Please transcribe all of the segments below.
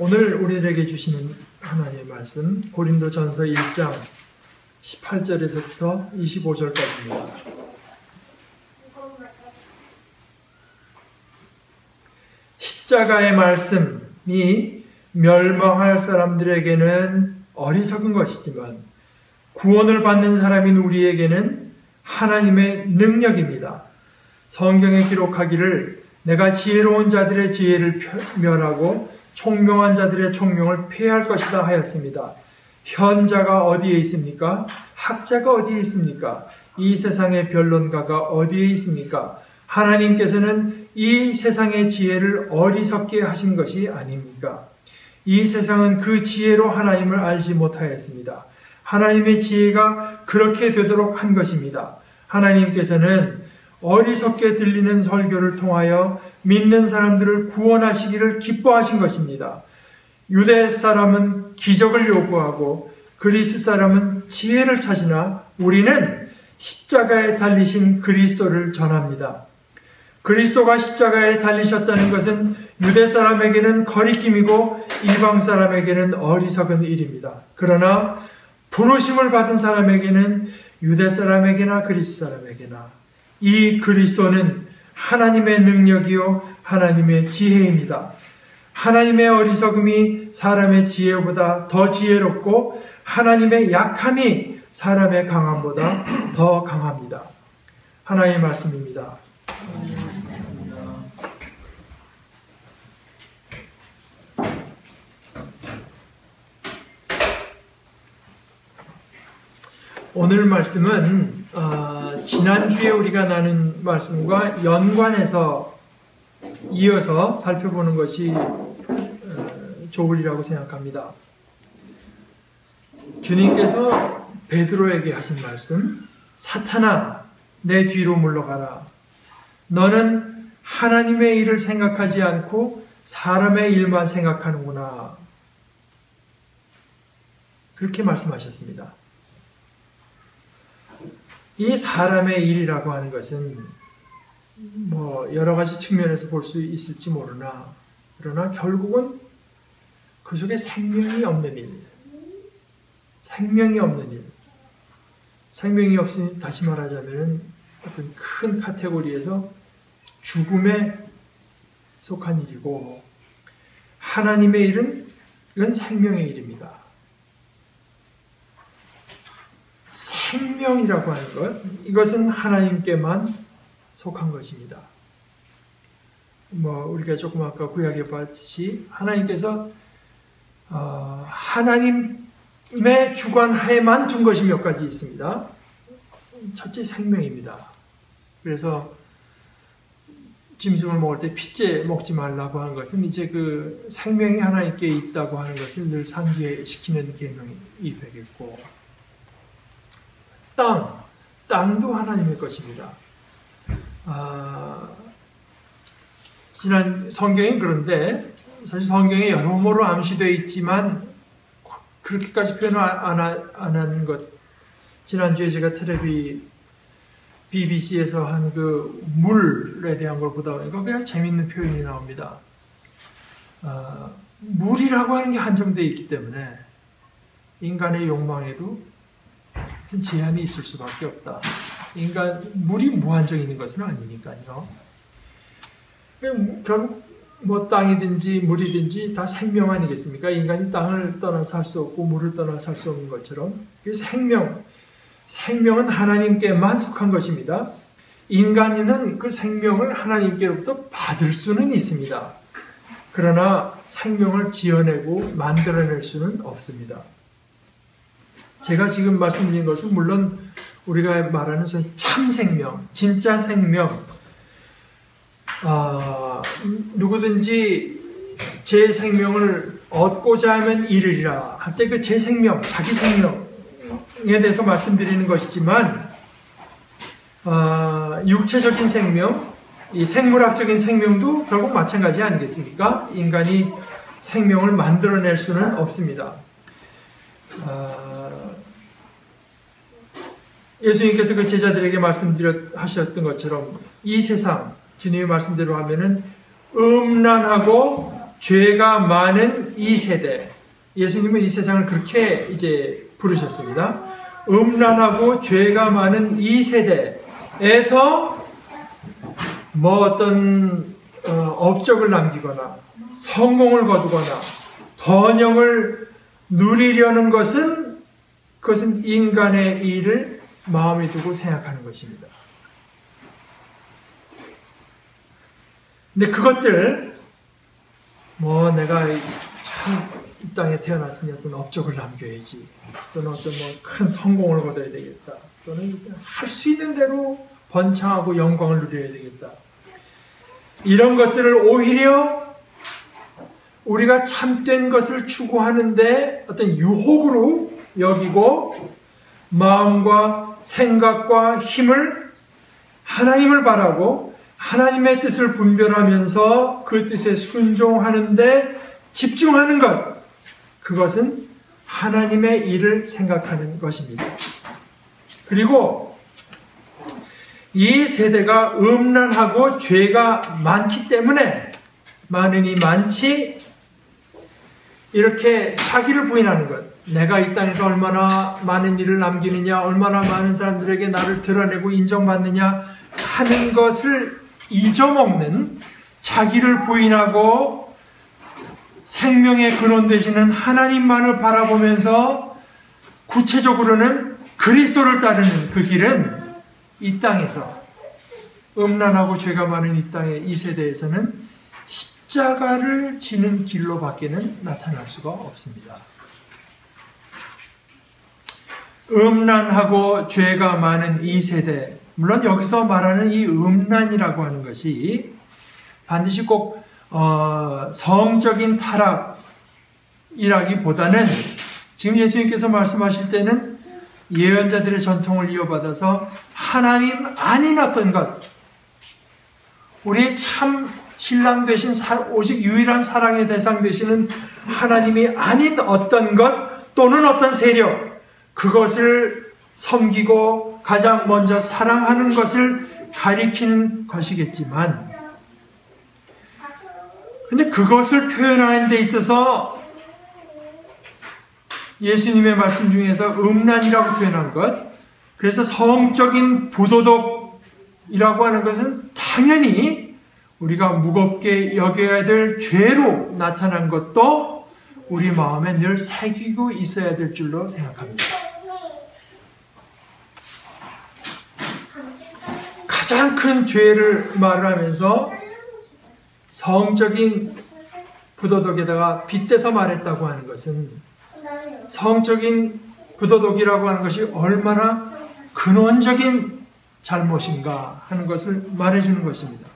오늘 우리에게 주시는 하나님의 말씀 고린도 전서 1장 18절에서부터 25절까지입니다. 십자가의 말씀이 멸망할 사람들에게는 어리석은 것이지만 구원을 받는 사람인 우리에게는 하나님의 능력입니다. 성경에 기록하기를 내가 지혜로운 자들의 지혜를 멸하고 총명한 자들의 총명을 폐할 것이다 하였습니다. 현자가 어디에 있습니까? 학자가 어디에 있습니까? 이 세상의 변론가가 어디에 있습니까? 하나님께서는 이 세상의 지혜를 어리석게 하신 것이 아닙니까? 이 세상은 그 지혜로 하나님을 알지 못하였습니다. 하나님의 지혜가 그렇게 되도록 한 것입니다. 하나님께서는 어리석게 들리는 설교를 통하여 믿는 사람들을 구원하시기를 기뻐하신 것입니다. 유대 사람은 기적을 요구하고 그리스 사람은 지혜를 찾으나 우리는 십자가에 달리신 그리스도를 전합니다. 그리스도가 십자가에 달리셨다는 것은 유대 사람에게는 거리낌이고 이방 사람에게는 어리석은 일입니다. 그러나 부르심을 받은 사람에게는 유대 사람에게나 그리스 사람에게나 이 그리스도는 하나님의 능력이요 하나님의 지혜입니다. 하나님의 어리석음이 사람의 지혜보다 더 지혜롭고 하나님의 약함이 사람의 강함보다 더 강합니다. 하나의 말씀입니다. 오늘 말씀은 어, 지난주에 우리가 나눈 말씀과 연관해서 이어서 살펴보는 것이 어, 좋으리라고 생각합니다. 주님께서 베드로에게 하신 말씀, 사탄아, 내 뒤로 물러가라. 너는 하나님의 일을 생각하지 않고 사람의 일만 생각하는구나. 그렇게 말씀하셨습니다. 이 사람의 일이라고 하는 것은 뭐 여러 가지 측면에서 볼 수 있을지 모르나. 그러나 결국은 그 속에 생명이 없는 일, 생명이 없는 일, 생명이 없으니 다시 말하자면 어떤 큰 카테고리에서 죽음에 속한 일이고 하나님의 일은 이건 생명의 일입니다. 생명이라고 하는 것, 이것은 하나님께만 속한 것입니다. 뭐 우리가 조금 아까 구약에 봤듯이 하나님께서 어, 하나님의 주관하에만 둔 것이 몇 가지 있습니다. 첫째 생명입니다. 그래서 짐승을 먹을 때 핏째 먹지 말라고 하는 것은 이제 그 생명이 하나님께 있다고 하는 것을 늘 상기시키는 계명이 되겠고 땅, 땅도 하나님의 것입니다. 아, 지난 성경이 그런데 사실 성경에 여러모로 암시되어 있지만 그렇게까지 표현 안한 것. 지난주에 제가 텔레비 BBC에서 한 그 물에 대한 걸 보다 보니까 그냥 재밌는 표현이 나옵니다. 아, 물이라고 하는 게 한정되어 있기 때문에 인간의 욕망에도 제한이 있을 수밖에 없다. 인간 물이 무한정 있는 것은 아니니까요. 결국 뭐 땅이든지 물이든지 다 생명 아니겠습니까? 인간이 땅을 떠나 살 수 없고 물을 떠나 살 수 없는 것처럼 그 생명, 생명은 하나님께만 속한 것입니다. 인간은 그 생명을 하나님께로부터 받을 수는 있습니다. 그러나 생명을 지어내고 만들어낼 수는 없습니다. 제가 지금 말씀드린 것은 물론 우리가 말하는 참 생명, 진짜 생명, 어, 누구든지 제 생명을 얻고자 하면 이르리라 할 때 그 제 생명, 자기 생명에 대해서 말씀드리는 것이지만 어, 육체적인 생명, 이 생물학적인 생명도 결국 마찬가지 아니겠습니까? 인간이 생명을 만들어낼 수는 없습니다. 어, 예수님께서 그 제자들에게 말씀하셨던 것처럼 이 세상 주님의 말씀대로 하면은 음란하고 죄가 많은 이 세대. 예수님은 이 세상을 그렇게 이제 부르셨습니다. 음란하고 죄가 많은 이 세대에서 뭐 어떤 어, 업적을 남기거나 성공을 거두거나 번영을 누리려는 것은 그것은 인간의 일을 마음에 두고 생각하는 것입니다. 근데 그것들 뭐 내가 참 이 땅에 태어났으니 어떤 업적을 남겨야지 또는 어떤 뭐 큰 성공을 거둬야 되겠다 또는 할 수 있는 대로 번창하고 영광을 누려야 되겠다 이런 것들을 오히려 우리가 참된 것을 추구하는데 어떤 유혹으로 여기고 마음과 생각과 힘을 하나님을 바라고 하나님의 뜻을 분별하면서 그 뜻에 순종하는데 집중하는 것, 그것은 하나님의 일을 생각하는 것입니다. 그리고 이 세대가 음란하고 죄가 많기 때문에 많으니 많지 이렇게 자기를 부인하는 것. 내가 이 땅에서 얼마나 많은 일을 남기느냐, 얼마나 많은 사람들에게 나를 드러내고 인정받느냐 하는 것을 잊어먹는 자기를 부인하고 생명의 근원 되시는 하나님만을 바라보면서 구체적으로는 그리스도를 따르는 그 길은 이 땅에서 음란하고 죄가 많은 이 땅의 이 세대에서는 십자가를 지는 길로 밖에는 나타날 수가 없습니다. 음란하고 죄가 많은 이 세대, 물론 여기서 말하는 이 음란이라고 하는 것이 반드시 꼭 어, 성적인 타락이라기보다는 지금 예수님께서 말씀하실 때는 예언자들의 전통을 이어받아서 하나님 아닌 어떤 것, 우리의 참 신랑 되신 오직 유일한 사랑의 대상 되시는 하나님이 아닌 어떤 것 또는 어떤 세력, 그것을 섬기고 가장 먼저 사랑하는 것을 가리키는 것이겠지만, 근데 그것을 표현하는 데 있어서 예수님의 말씀 중에서 음란이라고 표현한 것, 그래서 성적인 부도덕이라고 하는 것은 당연히 우리가 무겁게 여겨야 될 죄로 나타난 것도 우리 마음에 늘 새기고 있어야 될 줄로 생각합니다. 가장 큰 죄를 말하면서 성적인 부도덕에다가 빗대서 말했다고 하는 것은 성적인 부도덕이라고 하는 것이 얼마나 근원적인 잘못인가 하는 것을 말해주는 것입니다.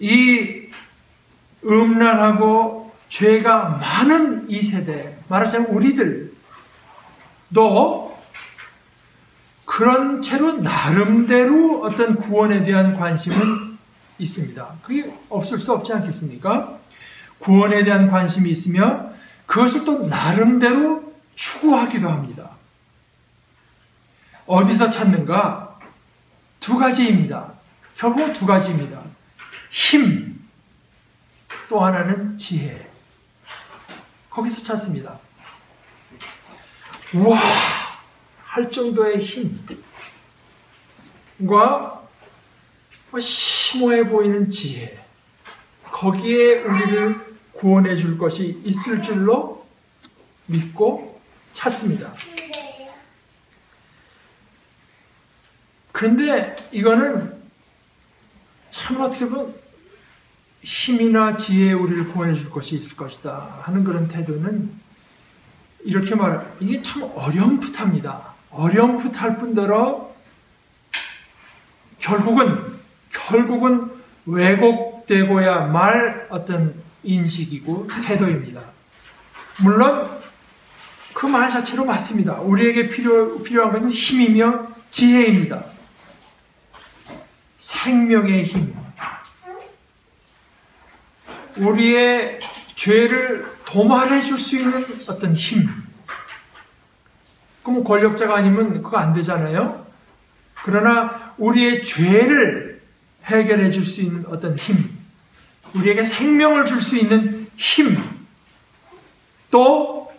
이 음란하고 죄가 많은 이 세대, 말하자면 우리들도 그런 채로 나름대로 어떤 구원에 대한 관심은 있습니다. 그게 없을 수 없지 않겠습니까? 구원에 대한 관심이 있으며 그것을 또 나름대로 추구하기도 합니다. 어디서 찾는가? 두 가지입니다. 결국 두 가지입니다. 힘, 또 하나는 지혜. 거기서 찾습니다. 우와! 할 정도의 힘과 뭐 심오해 보이는 지혜. 거기에 우리를 구원해 줄 것이 있을 줄로 믿고 찾습니다. 그런데 이거는 참 어떻게 보면 힘이나 지혜에 우리를 구원해 줄 것이 있을 것이다 하는 그런 태도는 이렇게 말, 이게 참 어렴풋합니다. 어렴풋할 뿐더러 결국은, 결국은 왜곡되고야 말 어떤 인식이고 태도입니다. 물론 그 말 자체로 맞습니다. 우리에게 필요, 필요한 것은 힘이며 지혜입니다. 생명의 힘. 우리의 죄를 도말해 줄 수 있는 어떤 힘. 그럼 권력자가 아니면 그거 안 되잖아요? 그러나 우리의 죄를 해결해 줄 수 있는 어떤 힘. 우리에게 생명을 줄 수 있는 힘, 또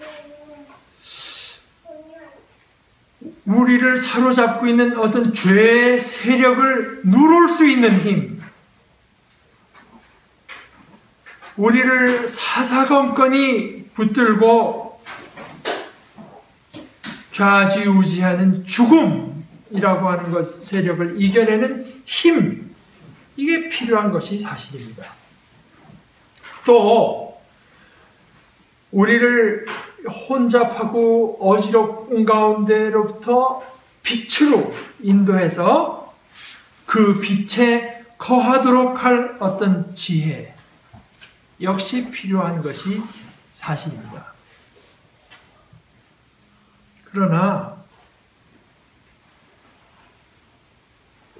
우리를 사로잡고 있는 어떤 죄의 세력을 누를 수 있는 힘, 우리를 사사건건이 붙들고 좌지우지하는 죽음이라고 하는 것 세력을 이겨내는 힘, 이게 필요한 것이 사실입니다. 또 우리를 혼잡하고 어지러운 가운데로부터 빛으로 인도해서 그 빛에 거하도록 할 어떤 지혜 역시 필요한 것이 사실입니다. 그러나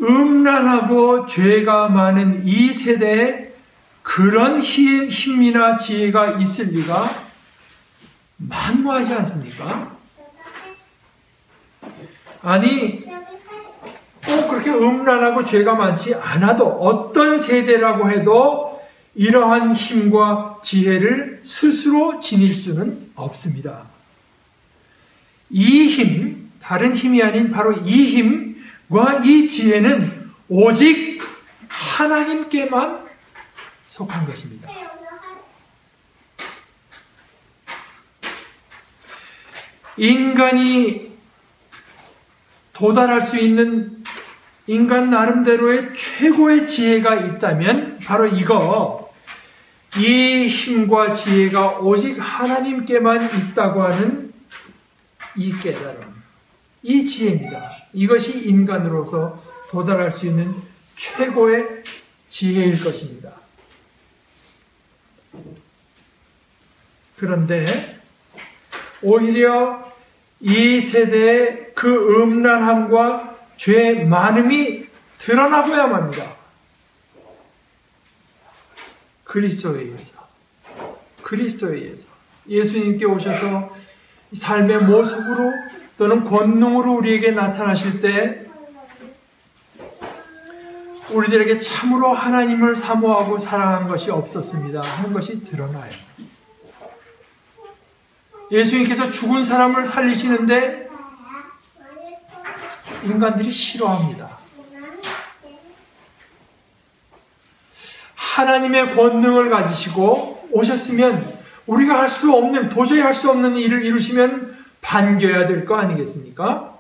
음란하고 죄가 많은 이 세대에 그런 힘이나 지혜가 있을 리가 만무하지 않습니까? 아니, 꼭 그렇게 음란하고 죄가 많지 않아도 어떤 세대라고 해도 이러한 힘과 지혜를 스스로 지닐 수는 없습니다. 이 힘, 다른 힘이 아닌 바로 이 힘과 이 지혜는 오직 하나님께만 속한 것입니다. 인간이 도달할 수 있는 인간 나름대로의 최고의 지혜가 있다면 바로 이거 이 힘과 지혜가 오직 하나님께만 있다고 하는 이 깨달음, 이 지혜입니다. 이것이 인간으로서 도달할 수 있는 최고의 지혜일 것입니다. 그런데 오히려 이 세대의 그 음란함과 죄 많음이 드러나고야만 합니다. 그리스도에 의해서. 그리스도에 의해서. 예수님께 오셔서 삶의 모습으로 또는 권능으로 우리에게 나타나실 때 우리들에게 참으로 하나님을 사모하고 사랑한 것이 없었습니다. 하는 것이 드러나요. 예수님께서 죽은 사람을 살리시는데 인간들이 싫어합니다. 하나님의 권능을 가지시고 오셨으면 우리가 할 수 없는, 도저히 할 수 없는 일을 이루시면 반겨야 될 거 아니겠습니까?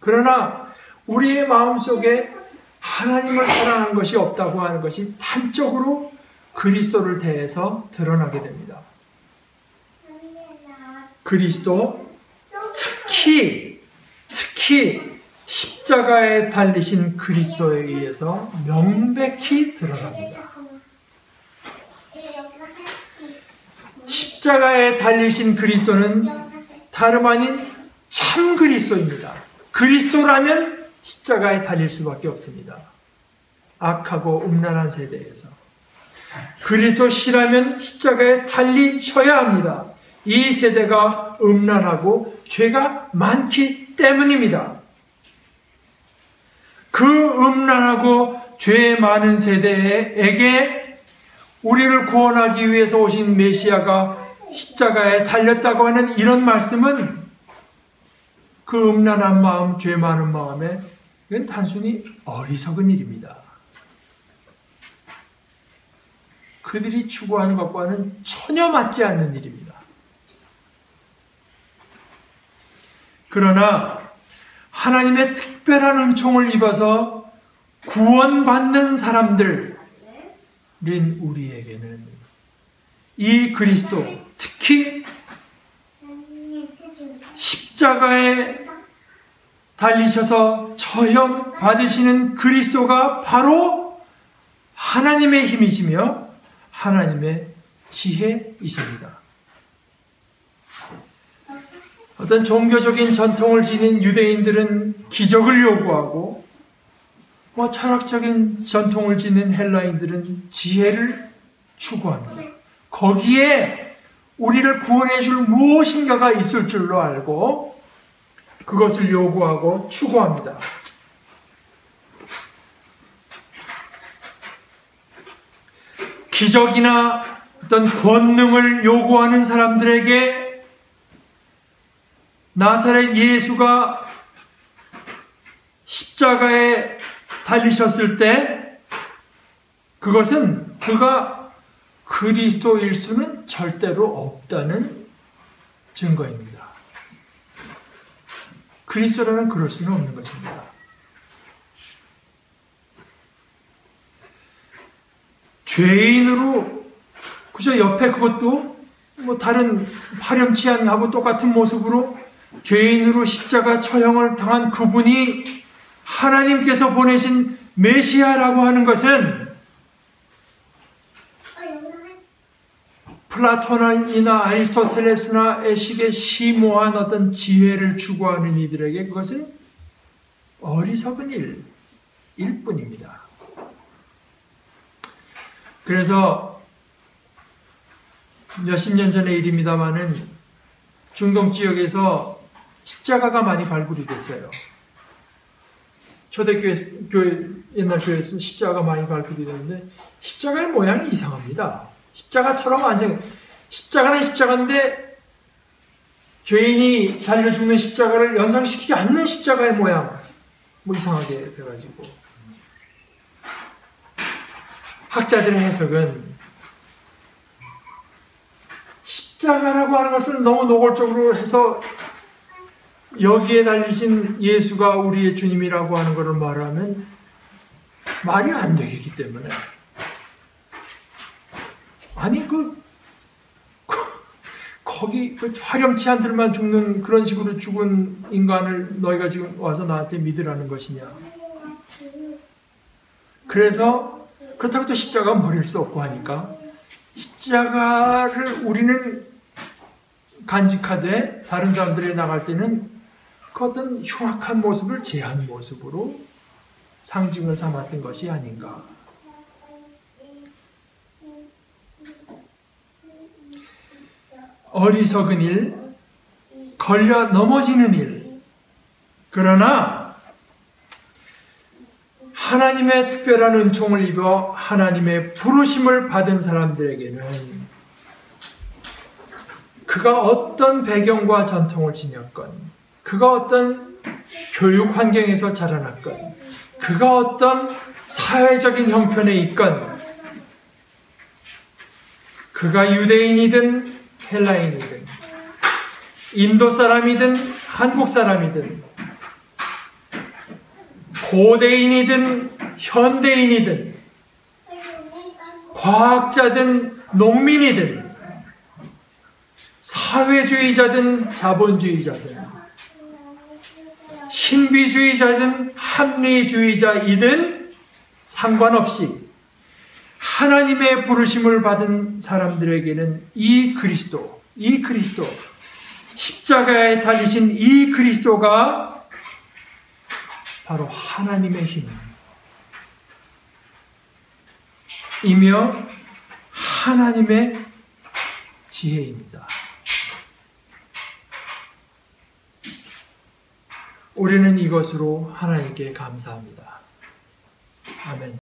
그러나 우리의 마음속에 하나님을 사랑한 것이 없다고 하는 것이 단적으로 그리스도를 대해서 드러나게 됩니다. 그리스도 특히 특히 십자가에 달리신 그리스도에 의해서 명백히 드러납니다. 십자가에 달리신 그리스도는 다름 아닌 참 그리스도입니다. 그리스도라면 십자가에 달릴 수밖에 없습니다. 악하고 음란한 세대에서. 그리스도시라면 십자가에 달리셔야 합니다. 이 세대가 음란하고 죄가 많기 때문입니다. 그 음란하고 죄 많은 세대에게 우리를 구원하기 위해서 오신 메시아가 십자가에 달렸다고 하는 이런 말씀은 그 음란한 마음, 죄 많은 마음에 이건 단순히 어리석은 일입니다. 그들이 추구하는 것과는 전혀 맞지 않는 일입니다. 그러나 하나님의 특별한 은총을 입어서 구원받는 사람들인 우리에게는 이 그리스도, 특히 십자가에 달리셔서 처형 받으시는 그리스도가 바로 하나님의 힘이시며 하나님의 지혜이십니다. 어떤 종교적인 전통을 지닌 유대인들은 기적을 요구하고 뭐 철학적인 전통을 지닌 헬라인들은 지혜를 추구합니다. 거기에 우리를 구원해 줄 무엇인가가 있을 줄로 알고 그것을 요구하고 추구합니다. 기적이나 어떤 권능을 요구하는 사람들에게 나사렛 예수가 십자가에 달리셨을 때 그것은 그가 그리스도일 수는 절대로 없다는 증거입니다. 그리스도라면 그럴 수는 없는 것입니다. 죄인으로 그저 옆에 그것도 뭐 다른 파렴치한하고 똑같은 모습으로 죄인으로 십자가 처형을 당한 그분이 하나님께서 보내신 메시아라고 하는 것은 플라토나이나 아리스토텔레스나 의식의 심오한 어떤 지혜를 추구하는 이들에게 그것은 어리석은 일, 일 뿐입니다. 그래서 몇십 년 전의 일입니다만은 중동 지역에서 십자가가 많이 발굴이 됐어요. 초대교회 교회 옛날 교회에서 십자가가 많이 발굴이 됐는데 십자가의 모양이 이상합니다. 십자가처럼 완성 십자가는 십자가인데 죄인이 달려 죽는 십자가를 연상시키지 않는 십자가의 모양 뭐 이상하게 돼가지고 학자들의 해석은 십자가라고 하는 것을 너무 노골적으로 해서 여기에 달리신 예수가 우리의 주님이라고 하는 것을 말하면 말이 안 되기 때문에. 아니 그, 그 거기 그 화렴치 한들만 죽는 그런 식으로 죽은 인간을 너희가 지금 와서 나한테 믿으라는 것이냐? 그래서 그렇다고 또 십자가 버릴 수 없고 하니까 십자가를 우리는 간직하되 다른 사람들이 나갈 때는 그 어떤 흉악한 모습을 제한 모습으로 상징을 삼았던 것이 아닌가. 어리석은 일, 걸려 넘어지는 일. 그러나 하나님의 특별한 은총을 입어 하나님의 부르심을 받은 사람들에게는 그가 어떤 배경과 전통을 지녔건, 그가 어떤 교육 환경에서 자라났건, 그가 어떤 사회적인 형편에 있건, 그가 유대인이든 헬라인이든, 인도 사람이든 한국 사람이든, 고대인이든 현대인이든, 과학자든 농민이든, 사회주의자든 자본주의자든 신비주의자든 합리주의자이든 상관없이 하나님의 부르심을 받은 사람들에게는 이 그리스도, 이 그리스도, 십자가에 달리신 이 그리스도가 바로 하나님의 힘, 이며 하나님의 지혜입니다. 우리는 이것으로 하나님께 감사합니다. 아멘.